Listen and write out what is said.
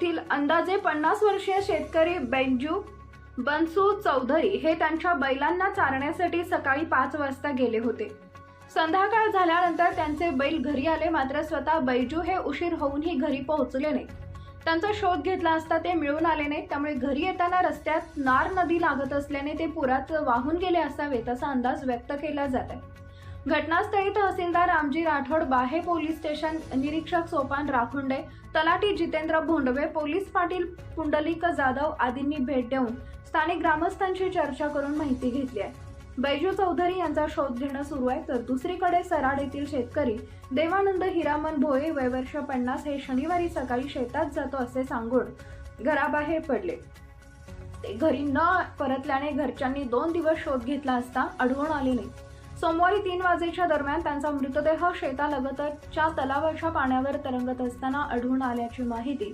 येथील अंदाजे पन्नास वर्षीय शेतकरी बेंजू बनसू चौधरी हे त्यांच्या बैलांना चारण्यासाठी सकाळी पाच वाजता गेले होते. संध्याकाळ झाल्यानंतर त्यांचे बैल घरी आले मात्र स्वतः बैजू हे उशीर होऊनही घरी पोहोचले नाही त्यांचा शोध घेतला असता ते मिळून आले नाहीत त्यामुळे घरी येताना रस्त्यात नार नदी लागत असल्याने ते पुरात वाहून गेले असावेत असा अंदाज व्यक्त केला जात आहे. घटनास्थळी तहसीलदार रामजी राठोड बाहे पोलीस स्टेशन निरीक्षक सोपान राखुंडे तलाठी जितेंद्र भोंडवे पोलीस पाटील पुंडलिक जाधव आदींनी भेट देऊन स्थानिक ग्रामस्थांशी चर्चा करून माहिती घेतली आहे. बैजू चौधरी यांचा शोध घेणं सुरू आहे तर दुसरीकडे सराड येथील शेतकरी देवानंद हिरामन भोये वयवर्ष पन्नास हे शनिवारी सकाळी शेतात जातो असे सांगून घराबाहेर पडले. ते घरी न परतल्याने घरच्यांनी दोन दिवस शोध घेतला असता आढळून आले नाही. सोमवारी तीन वाजेच्या दरम्यान त्यांचा मृतदेह शेतालगतच्या तलावाच्या पाण्यावर तरंगत असताना आढळून आल्याची माहिती